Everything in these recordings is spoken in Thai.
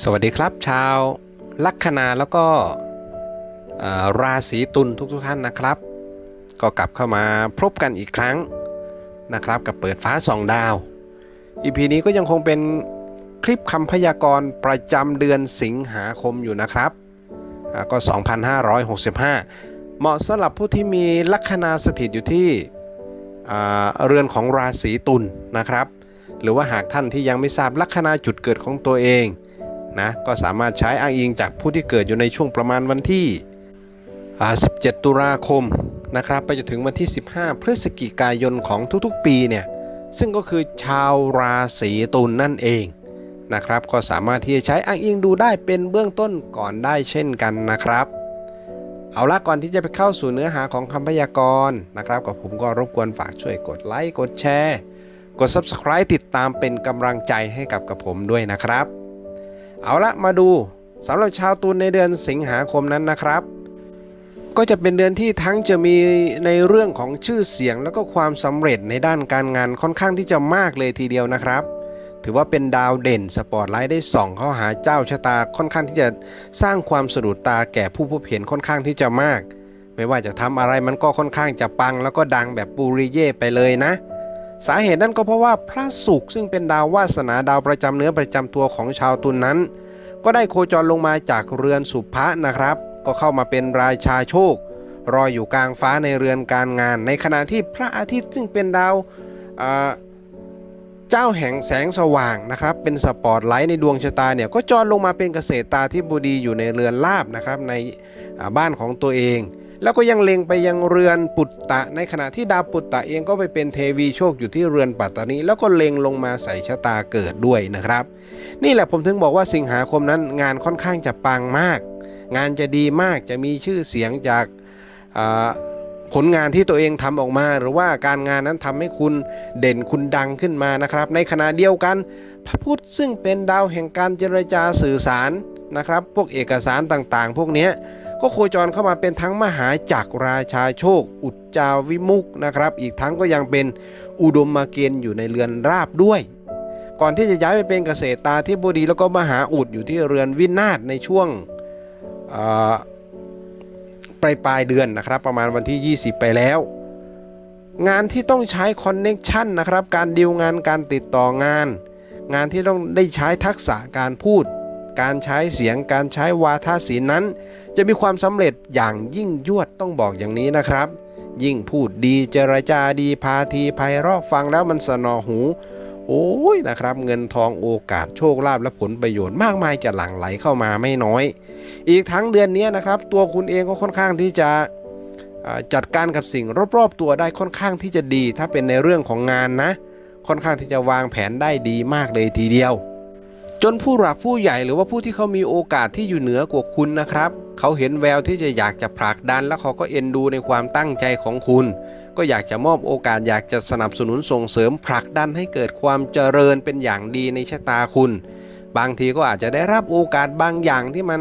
สวัสดีครับชาวลัคนาแล้วก็ราศีตุลทุกทท่านนะครับ ก็กลับเข้ามาพบกันอีกครั้งนะครับ กับเปิดฟ้าสองดาวอีพีนี้ก็ยังคงเป็นคลิปคำพยากรณ์ประจำเดือนสิงหาคมอยู่นะครับอ่าก็ 2565 เหมาะสำหรับผู้ที่มีลัคนาสถิตอยู่ที่เรือนของราศีตุลนะครับ หรือว่าหากท่านที่ยังไม่ทราบลัคนาจุดเกิดของตัวเอง นะก็สามารถใช้อ้างอิงจากผู้ที่เกิดอยู่ในช่วงประมาณวันที่ 17 ตุลาคมนะครับไปจนถึงวันที่ 15 พฤศจิกายนของทุกๆ ปีเนี่ยซึ่งก็คือชาวราศีตุลนั่นเองนะครับ ก็สามารถที่จะใช้อ้างอิงดูได้เป็นเบื้องต้นก่อนได้เช่นกันนะครับ เอาละก่อนที่จะไปเข้าสู่เนื้อหาของคำพยากรณ์นะครับกับผมก็รบกวนฝากช่วยกดไลค์กดแชร์ กด Subscribe ติดตามเป็นกำลังใจให้กับกับผมด้วยนะครับ เอาละมาดูสำหรับชาวตุลในเดือนสิงหาคมนั้นนะครับ ก็จะเป็นเดือนที่ทั้งจะมีในเรื่องของชื่อเสียงแล้วก็ความสำเร็จในด้านการงานค่อนข้างที่จะมากเลยทีเดียวนะครับ ถือว่าเป็นดาวเด่นสปอตไลท์ได้ส่องเข้าหาเจ้าชะตาค่อนข้างที่จะสร้างความสะดุดตาแก่ผู้พบเห็นค่อนข้างที่จะมาก ไม่ว่าจะทำอะไรมันก็ค่อนข้างจะปัง แล้วก็ดังแบบปูริเย่ไปเลยนะ สาเหตุนั้นก็เพราะว่าพระศุกร์ซึ่งเป็นดาววาสนาดาวประจำเนื้อประจำตัวของชาวตุลนนั้น ก็ได้โคจรลงมาจากเรือนสุภะนะครับ ก็เข้ามาเป็นราชาโชค รออยู่กลางฟ้าในเรือนการงาน ในขณะที่พระอาทิตย์ซึ่งเป็นดาวเจ้าแห่งแสงสว่างนะครับ เป็นสปอตไลท์ในดวงชะตาเนี่ยก็จรลงมาเป็นเกษตรตาที่บดีอยู่ในเรือนลาบนะครับในบ้านของตัวเอง แล้วก็ยังเล็งไปยังเรือนปุตตะ ในขณะที่ดาวปุตตะเองก็ไปเป็นเทวีโชคอยู่ที่เรือนปัตตานีแล้วก็เล็งลงมาใส่ชะตาเกิดด้วยนะครับ นี่แหละผมถึงบอกว่าสิงหาคมนั้นงานค่อนข้างจะปังมาก งานจะดีมากจะมีชื่อเสียงจากผลงานที่ตัวเองทำออกมา หรือว่าการงานนั้นทำให้คุณเด่นคุณดังขึ้นมานะครับ ในขณะเดียวกันพระพุธซึ่งเป็นดาวแห่งการเจรจาสื่อสารนะครับ พวกเอกสารต่างๆ พวกนี้ ก็โคจรเข้ามาเป็นทั้งมหาจักรราชาโชค อุจจาวิมุกนะครับ อีกทั้งก็ยังเป็นอุดมมาเกณฑ์อยู่ในเรือนราบด้วย ก่อนที่จะย้ายไปเป็นเกษตรตาที่บดีแล้วก็มหาอุดอยู่ที่เรือนวินาศในช่วงปลายปลายเดือนนะครับ ประมาณวันที่ 20 ไปแล้ว งานที่ต้องใช้คอนเน็กชันนะครับ การดีลงานการติดต่องาน งานที่ต้องได้ใช้ทักษะการพูด การใช้เสียงการใช้วาทศิลป์นั้น จะมีความสำเร็จอย่างยิ่งยวดต้องบอกอย่างนี้นะครับ ยิ่งพูดดีเจรจาดีพาทีไพเราะฟังแล้วมันสนอหู โอ้ยนะครับ เงินทองโอกาสโชคลาภและผลประโยชน์มากมายจะหลั่งไหลเข้ามาไม่น้อย อีกทั้งเดือนนี้นะครับ ตัวคุณเองก็ค่อนข้างที่จะจัดการกับสิ่งรอบๆตัวได้ค่อนข้างที่จะดี ถ้าเป็นในเรื่องของงานนะ ค่อนข้างที่จะวางแผนได้ดีมากเลยทีเดียว จนผู้หลักผู้ใหญ่หรือว่าผู้ที่เขามีโอกาสที่อยู่เหนือกว่าคุณนะครับ เขาเห็นแววที่จะอยากจะผลักดัน แล้วเขาก็เอ็นดูในความตั้งใจของคุณ ก็อยากจะมอบโอกาสอยากจะสนับสนุนส่งเสริมผลักดันให้เกิดความเจริญเป็นอย่างดีในชะตาคุณ บางทีก็อาจจะได้รับโอกาสบางอย่างที่มัน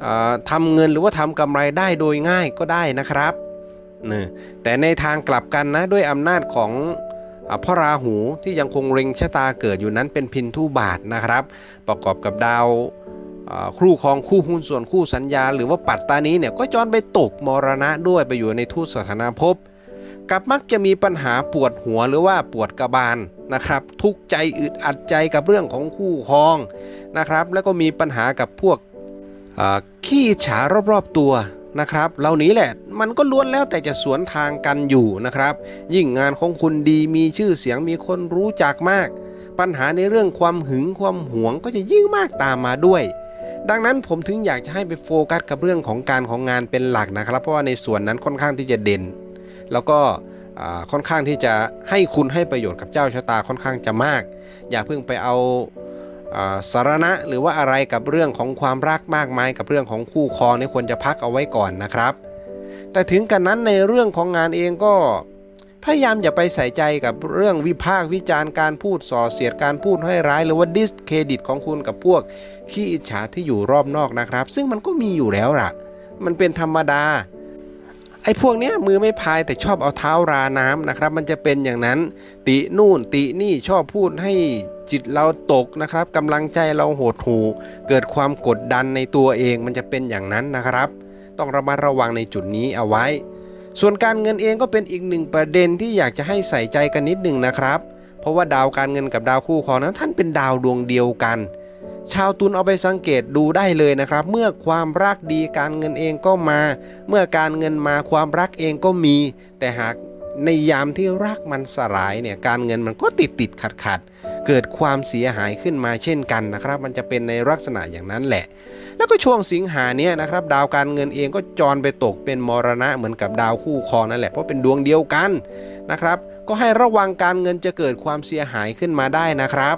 เอ่อทำเงินหรือว่าทำกำไรได้โดยง่ายก็ได้นะครับนี่แต่ในทางกลับกันนะด้วยอำนาจของ พระราหูที่ยังคงเร็งชะตาเกิดอยู่นั้นเป็นพินทุบาทนะครับ ประกอบกับดาวคู่ครองคู่หุ้นส่วนคู่สัญญา หรือว่าปัตตานี้เนี่ยก็จรไปตกมรณะด้วยไปอยู่ในทุตสถานาภพกับมักจะมีปัญหาปวดหัวหรือว่าปวดกระบาลนะครับ ทุกใจอึดอัดใจกับเรื่องของคู่ครองนะครับ แล้วก็มีปัญหากับพวกขี้ฉารอบๆตัว นะครับเหล่านี้แหละมันก็ล้วนแล้วแต่จะสวนทางกันอยู่นะครับ ยิ่งงานของคุณดีมีชื่อเสียงมีคนรู้จักมาก ปัญหาในเรื่องความหึงความหวงก็จะยิ่งมากตามมาด้วย ดังนั้นผมถึงอยากจะให้ไปโฟกัสกับเรื่องของการของงานเป็นหลักนะครับ เพราะว่าในส่วนนั้นค่อนข้างที่จะเด่น แล้วก็ค่อนข้างที่จะให้คุณให้ประโยชน์กับเจ้าชะตาค่อนข้างจะมาก อย่าเพิ่งไปเอา สารณะหรือว่าอะไรกับเรื่องของความรักมากมายกับเรื่องของคู่ครองนี่ควรจะพักเอาไว้ก่อนนะครับ แต่ถึงกันนั้นในเรื่องของงานเองก็พยายามอย่าไปใส่ใจกับเรื่องวิพากษ์วิจารณ์การพูดส่อเสียดการพูดให้ร้าย หรือว่าดิสเครดิตของคุณกับพวกขี้อิจฉาที่อยู่รอบนอกนะครับ ซึ่งมันก็มีอยู่แล้วล่ะ มันเป็นธรรมดา ไอ้พวกเนี้ยมือไม่พายแต่ชอบเอาเท้าราน้ำนะครับ มันจะเป็นอย่างนั้น ตินู่นตินี่ชอบพูดให้จิตเราตกนะครับกำลังใจเราโหดหูเกิดความกดดันในตัวเองมันจะเป็นอย่างนั้นนะครับ ต้องระมัดระวังในจุดนี้เอาไว้ ส่วนการเงินเองก็เป็นอีกหนึ่งประเด็นที่อยากจะให้ใส่ใจกันนิดหนึ่งนะครับ เพราะว่าดาวการเงินกับดาวคู่ครองนั้นท่านเป็นดาวดวงเดียวกัน ชาวตุลเอาไปสังเกตดูได้เลยนะครับ เมื่อความรักดีการเงินเองก็มา เมื่อการเงินมาความรักเองก็มี แต่หากในยามที่รักมันสลายเนี่ยการเงินมันก็ติดติดขัดขัดเกิดความเสียหายขึ้นมาเช่นกันนะครับ มันจะเป็นในลักษณะอย่างนั้นแหละ แล้วก็ช่วงสิงหาเนี่ยนะครับ ดาวการเงินเองก็จรไปตกเป็นมรณะเหมือนกับดาวคู่ครองนั่นแหละเพราะเป็นดวงเดียวกันนะครับ ก็ให้ระวังการเงินจะเกิดความเสียหายขึ้นมาได้นะครับ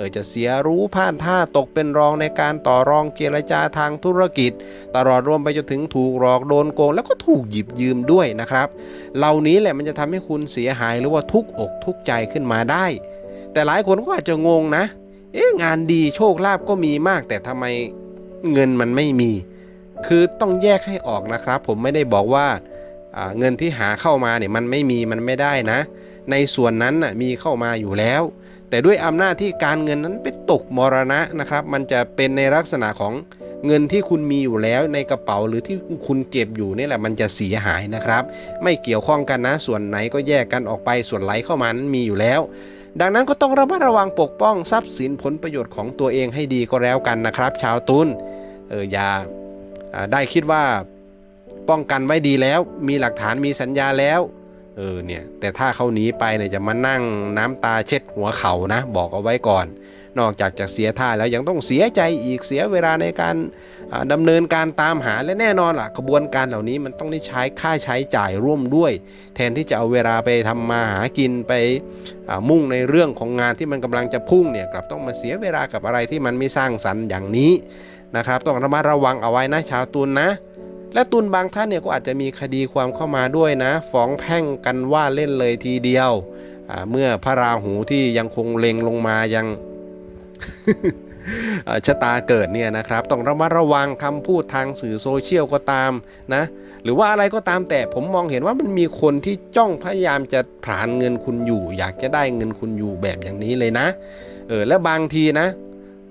เออจะเสียรู้พลาดท่าตกเป็นรองในการต่อรองเจรจาทางธุรกิจ ตลอดรวมไปจนถึงถูกหลอกโดนโกง แล้วก็ถูกหยิบยืมด้วยนะครับ เหล่านี้แหละมันจะทำให้คุณเสียหายหรือว่าทุกอกทุกใจขึ้นมาได้ แต่หลายคนก็อาจจะงงนะ เอ๊ะงานดีโชคลาภก็มีมาก แต่ทำไมเงินมันไม่มี คือต้องแยกให้ออกนะครับ ผมไม่ได้บอกว่าอ่าเงินที่หาเข้ามาเนี่ยมันไม่มีมันไม่ได้นะ ในส่วนนั้นน่ะมีเข้ามาอยู่แล้ว แต่ด้วยอำนาจที่การเงินนั้นไปตกมรณะนะครับ มันจะเป็นในลักษณะของเงินที่คุณมีอยู่แล้วในกระเป๋าหรือที่คุณเก็บอยู่นี่แหละมันจะเสียหายนะครับ ไม่เกี่ยวข้องกันนะ ส่วนไหนก็แยกกันออกไปส่วนไหลเข้ามานั้นมีอยู่แล้ว ดังนั้นก็ต้องระมัดระวังปกป้องทรัพย์สินผลประโยชน์ของตัวเองให้ดีก็แล้วกันนะครับ ชาวตุลเอออย่าได้คิดว่าป้องกันไว้ดีแล้ว มีหลักฐานมีสัญญาแล้ว ออเนี่ยแต่ถ้าเขาหนีไปเนี่ยจะมานั่งน้ำตาเช็ดหัวเขานะบอกเอาไว้ก่อน นอกจากจะเสียท่าแล้วยังต้องเสียใจอีกเสียเวลาในการอ่าดำเนินการตามหาและแน่นอนล่ะกระบวนการเหล่านี้มันต้องได้ใช้ค่าใช้จ่ายร่วมด้วย แทนที่จะเอาเวลาไปทำมาหากินไปมุ่งในเรื่องของงานที่มันกำลังจะพุ่งเนี่ยกลับต้องมาเสียเวลากับอะไรที่มันไม่สร้างสรรค์อย่างนี้นะครับต้องระมัดระวังเอาไว้นะชาวตุนนะ และตุลบางท่านเนี่ยก็อาจจะมีคดีความเข้ามาด้วยนะ ฟ้องแพ่งกันว่าเล่นเลยทีเดียว เมื่อพระราหูที่ยังคงเล็งลงมายังชะตาเกิดเนี่ยนะครับ ต้องระมัดระวังคำพูดทางสื่อโซเชียลก็ตามนะ หรือว่าอะไรก็ตามแต่ผมมองเห็นว่ามันมีคนที่จ้องพยายามจะผลาญเงินคุณอยู่ อยากจะได้เงินคุณอยู่แบบอย่างนี้เลยนะ เออและบางทีนะ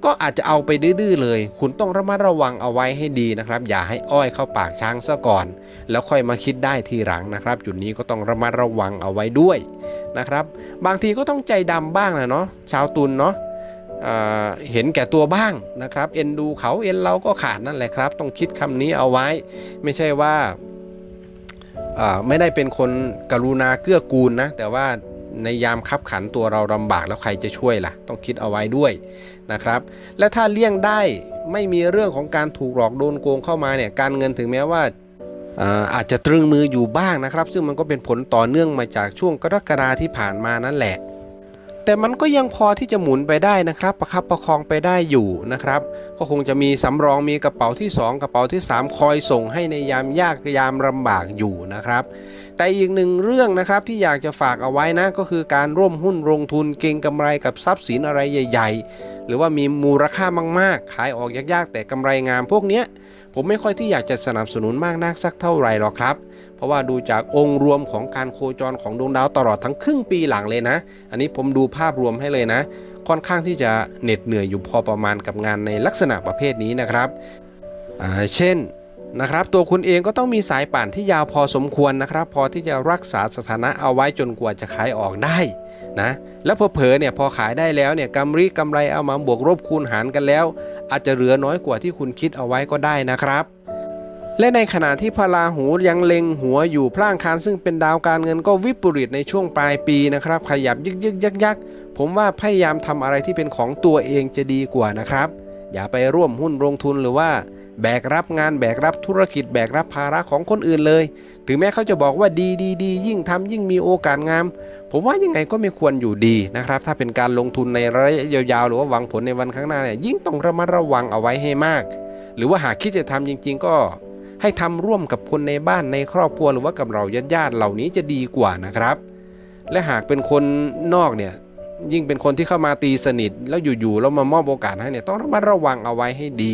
ก็อาจจะเอาไปดื้อๆเลย คุณต้องระมัดระวังเอาไว้ให้ดีนะครับ อย่าให้อ้อยเข้าปากช้างซะก่อน แล้วค่อยมาคิดได้ทีหลังนะครับ จุดนี้ก็ต้องระมัดระวังเอาไว้ด้วยนะครับ บางทีก็ต้องใจดำบ้างนะเนาะ ชาวตุลเนาะเห็นแก่ตัวบ้างนะครับ เอ็นดูเขาเอ็นเราก็ขาดนั่นแหละครับ ต้องคิดคำนี้เอาไว้ ไม่ใช่ว่าไม่ได้เป็นคนกรุณาเกื้อกูลนะ แต่ว่า ในยามคับขันตัวเราลำบากแล้วใครจะช่วยล่ะ ต้องคิดเอาไว้ด้วยนะครับ และถ้าเลี่ยงได้ไม่มีเรื่องของการถูกหลอกโดนโกงเข้ามาเนี่ยการเงินถึงแม้ว่าอ่าอาจจะตรึงมืออยู่บ้างนะครับ ซึ่งมันก็เป็นผลต่อเนื่องมาจากช่วงกรกฎาที่ผ่านมานั่นแหละ แต่มันก็ยังพอที่จะหมุนไปได้นะครับ ประคับประคองไปได้อยู่นะครับ ก็คงจะมีสำรองมีกระเป๋าที่ 2 กระเป๋าที่ 3 คอยส่งให้ในยามยากยามลำบากอยู่นะครับ แต่อีกหนึ่งเรื่องนะครับที่อยากจะฝากเอาไว้นะ ก็คือการร่วมหุ้นลงทุนเก็งกำไรกับทรัพย์สินอะไรใหญ่ ๆ หรือว่ามีมูลค่ามากๆ ขายออกยากๆ แต่กำไรงามพวกเนี้ยผมไม่ค่อยที่อยากจะสนับสนุนมากนักสักเท่าไหร่หรอกครับ เพราะว่าดูจากองค์รวมของการโคจรของดวงดาวตลอดทั้งครึ่งปีหลังเลยนะ อันนี้ผมดูภาพรวมให้เลยนะ ค่อนข้างที่จะเหน็ดเหนื่อยอยู่พอประมาณกับงานในลักษณะประเภทนี้นะครับเช่นนะครับตัวคุณเองก็ต้องมีสายป่านที่ยาวพอสมควรนะครับ พอที่จะรักษาสถานะเอาไว้จนกว่าจะขายออกได้นะแล้วเผลอๆเนี่ยพอขายได้แล้วเนี่ยกำไรกำไรเอามาบวกลบคูณหารกันแล้ว อาจจะเหลือน้อยกว่าที่คุณคิดเอาไว้ก็ได้นะครับ และในขณะที่พระราหูยังเล็งหัวอยู่พล่างคานซึ่งเป็นดาวการเงินก็วิปริตในช่วงปลายปีนะครับ ขยับยึกยึกยักยักผมว่าพยายามทำอะไรที่เป็นของตัวเองจะดีกว่านะครับ อย่าไปร่วมหุ้นลงทุนหรือว่า แบกรับงานแบกรับธุรกิจแบกรับภาระของคนอื่นเลย ถึงแม้เขาจะบอกว่าดีดีดียิ่งทำยิ่งมีโอกาสงาม ผมว่ายังไงก็ไม่ควรอยู่ดีนะครับ ถ้าเป็นการลงทุนในระยะยาวๆ หรือว่าหวังผลในวันข้างหน้าเนี่ยยิ่งต้องระมัดระวังเอาไว้ให้มาก หรือว่าหากคิดจะทำจริง ๆ ก็ ให้ทำร่วมกับคนในบ้านในครอบครัวหรือว่ากับเราญาติๆเหล่านี้จะดีกว่านะครับ และหากเป็นคนนอกเนี่ยยิ่งเป็นคนที่เข้ามาตีสนิท แล้วอยู่ๆแล้วมามอบโอกาสให้เนี่ยต้องระมัดระวังเอาไว้ให้ดี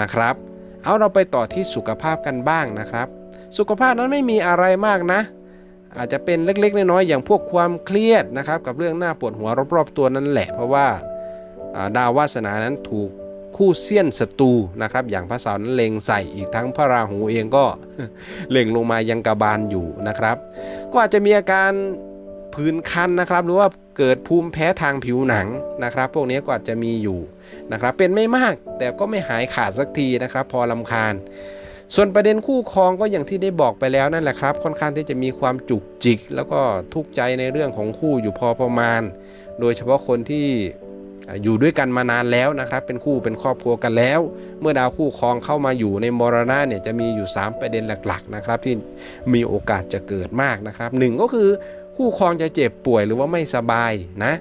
นะครับ เอาเราไปต่อที่สุขภาพกันบ้างนะครับ สุขภาพนั้นไม่มีอะไรมากนะ อาจจะเป็นเล็กๆน้อยๆอย่างพวกความเครียดนะครับ กับเรื่องหน้าปวดหัวรอบๆตัวนั่นแหละ เพราะว่าอ่าดาววาสนานั้นถูก คู่เสี้ยนศัตรูนะครับ อย่างพระเสาร์นั้นเล็งใส่อีกทั้งพระราหูเองก็เล็งลงมายังกระบาลอยู่นะครับ ก็อาจจะมีอาการผื่นคันนะครับ หรือว่าเกิดภูมิแพ้ทางผิวหนังนะครับ พวกนี้ก็อาจจะมีอยู่นะครับ เป็นไม่มากแต่ก็ไม่หายขาดสักทีนะครับ พอลำคาญ ส่วนประเด็นคู่ครองก็อย่างที่ได้บอกไปแล้วนั่นแหละครับ ค่อนข้างที่จะมีความจุกจิก แล้วก็ทุกข์ใจในเรื่องของคู่อยู่พอประมาณ โดยเฉพาะคนที่ อยู่ด้วยกันมานานแล้วนะครับ เป็นคู่เป็นครอบครัวกันแล้ว เมื่อดาวคู่ครองเข้ามาอยู่ในมรณะเนี่ยจะมีอยู่ 3 ประเด็นหลักๆนะครับที่มีโอกาสจะเกิดมากนะครับหนึ่งก็คือคู่ครองจะเจ็บป่วยหรือว่าไม่สบายนะ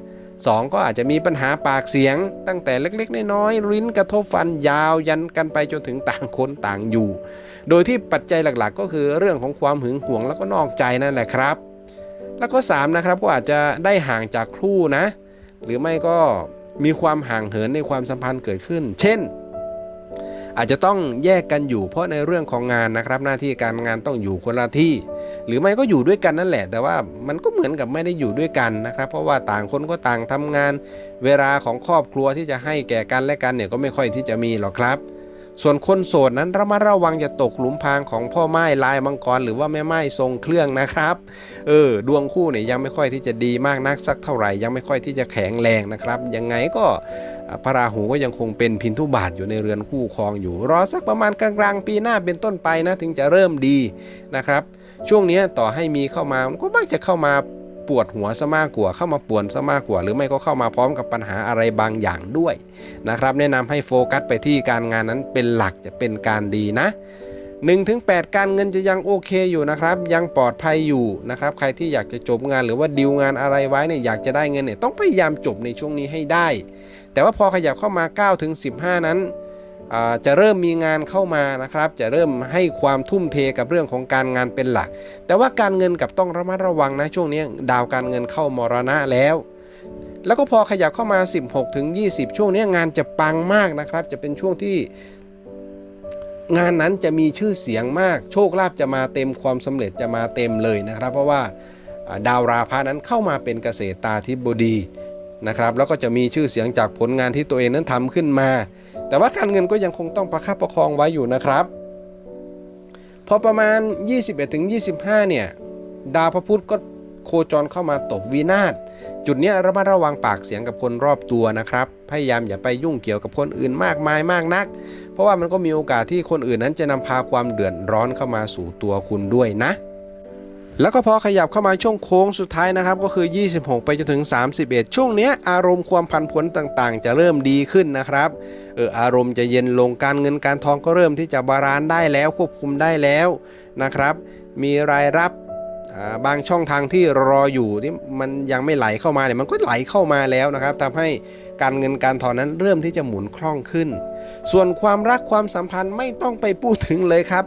สองก็อาจจะมีปัญหาปากเสียง ตั้งแต่เล็กๆ น้อยๆริ้นกระทบฟันยาวยันกันไปจนถึงต่างคนต่างอยู่ โดยที่ปัจจัยหลักๆ ก็คือเรื่องของความหึงหวงแล้วก็นอกใจนั่นแหละครับ แล้วก็3นะครับก็อาจจะได้ห่างจากคู่นะ หรือไม่ก็ มีความห่างเหินในความสัมพันธ์เกิดขึ้น เช่น อาจจะต้องแยกกันอยู่ เพราะในเรื่องของงานนะครับ หน้าที่การงานต้องอยู่คนละที่ หรือไม่ก็อยู่ด้วยกันนั่นแหละ แต่ว่ามันก็เหมือนกับไม่ได้อยู่ด้วยกันนะครับ เพราะว่าต่างคนก็ต่างทำงาน เวลาของครอบครัวที่จะให้แก่กันและกันเนี่ยก็ไม่ค่อยที่จะมีหรอกครับ ส่วนคนโสดนั้นระมัดระวังจะตกหลุมพรางของพ่อไม้ลายมังกรหรือว่าแม่ไม้ทรงเครื่องนะครับ เออ ดวงคู่เนี่ยยังไม่ค่อยที่จะดีมากนักสักเท่าไหร่ ยังไม่ค่อยที่จะแข็งแรงนะครับ ยังไงก็พระราหูก็ยังคงเป็นพินทุบาทอยู่ในเรือนคู่ครองอยู่ รอสักประมาณกลางๆ ปีหน้าเป็นต้นไปนะถึงจะเริ่มดีนะครับ ช่วงนี้ต่อให้มีเข้ามามันก็มักจะเข้ามา ปวดหัวซะมากกว่าเข้ามาป่วนซะมากกว่า หรือไม่ก็เข้ามาพร้อมกับปัญหาอะไรบางอย่างด้วยนะครับแนะนำให้โฟกัสไปที่การงานนั้นเป็นหลักจะเป็นการดีนะ1-8 การเงินจะยังโอเคอยู่นะครับ ยังปลอดภัยอยู่นะครับ ใครที่อยากจะจบงานหรือว่าดีลงานอะไรไว้เนี่ยอยากจะได้เงินเนี่ยต้องพยายามจบในช่วงนี้ให้ได้ แต่ว่าพอขยับเข้ามา9ถึง15 นั้น จะเริ่มมีงานเข้ามานะครับ จะเริ่มให้ความทุ่มเทกับเรื่องของการงานเป็นหลัก แต่ว่าการเงินกับต้องระมัดระวังนะช่วงนี้ดาวการเงินเข้ามรณะแล้วแล้วก็พอขยับเข้ามา 16 ถึง 20 ช่วงนี้งานจะปังมากนะครับ จะเป็นช่วงที่ งานนั้นจะมีชื่อเสียงมาก โชคลาภจะมาเต็มความสำเร็จจะมาเต็มเลยนะครับ เพราะว่าดาวราพานั้นเข้ามาเป็นเกษตรตาธิบดีนะครับ แล้วก็จะมีชื่อเสียงจากผลงานที่ตัวเองนั้นทำขึ้นมา แต่ว่าการเงินก็ยังคงต้องประคับประคองไว้อยู่นะครับ พอประมาณ 21ถึง25 เนี่ย ดาวพระพุธก็โคจรเข้ามาตกวินาศจุดนี้ระมัดระวังปากเสียงกับคนรอบตัวนะครับ พยายามอย่าไปยุ่งเกี่ยวกับคนอื่นมากมายมากนัก เพราะว่ามันก็มีโอกาสที่คนอื่นนั้นจะนำพาความเดือดร้อนเข้ามาสู่ตัวคุณด้วยนะ แล้วก็พอขยับเข้ามาช่วงโค้งสุดท้ายนะครับ ก็คือ 26 ไปจนถึง 31 ช่วงเนี้ยอารมณ์ความพันผวนต่างๆ จะเริ่มดีขึ้นนะครับเอออารมณ์จะเย็นลงการเงินการทองก็เริ่มที่จะบาลานซ์ได้แล้วควบคุมได้แล้วนะครับ มีรายรับบางช่องทางที่รออยู่ที่มันยังไม่ไหลเข้ามาเนี่ยมันก็ไหลเข้ามาแล้วนะครับทำให้การเงินการทองนั้นเริ่มที่จะหมุนคล่องขึ้น ส่วนความรักความสัมพันธ์ไม่ต้องไปพูดถึงเลยครับ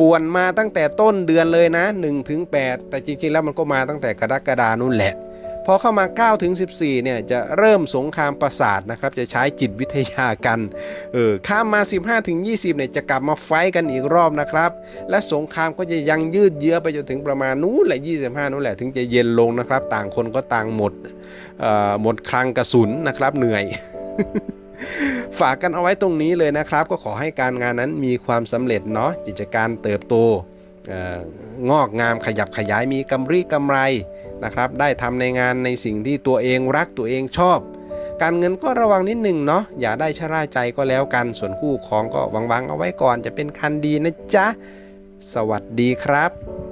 ป่วนมาตั้งแต่ต้นเดือนเลยนะ1ถึง8แต่จริงๆแล้วมันก็มาตั้งแต่กรกฎานู่นแหละ พอเข้ามา9ถึง14เนี่ยจะเริ่มสงครามประสาทนะครับจะใช้จิตวิทยากันเออข้ามมา 15ถึง20เนี่ยจะกลับมาไฟกันอีกรอบนะครับ และสงครามก็จะยังยืดเยื้อไปจนถึงประมาณนู้นแหละ25นู้นแหละถึงจะเย็นลงนะครับ ต่างคนก็ต่างหมดออหมดคลังกระสุนนะครับเหนื่อย ฝากกันเอาไว้ตรงนี้เลยนะครับ ก็ขอให้การงานนั้นมีความสำเร็จเนาะกิจการเติบโตงอกงามขยับขยายมีกำไรกำไรนะครับ ได้ทำในงานในสิ่งที่ตัวเองรักตัวเองชอบ การเงินก็ระวังนิดหนึ่งเนาะอย่าได้ชะล่าใจก็แล้วกันส่วนคู่ของก็วางๆเอาไว้ก่อนจะเป็นคันดีนะจ๊ะ สวัสดีครับ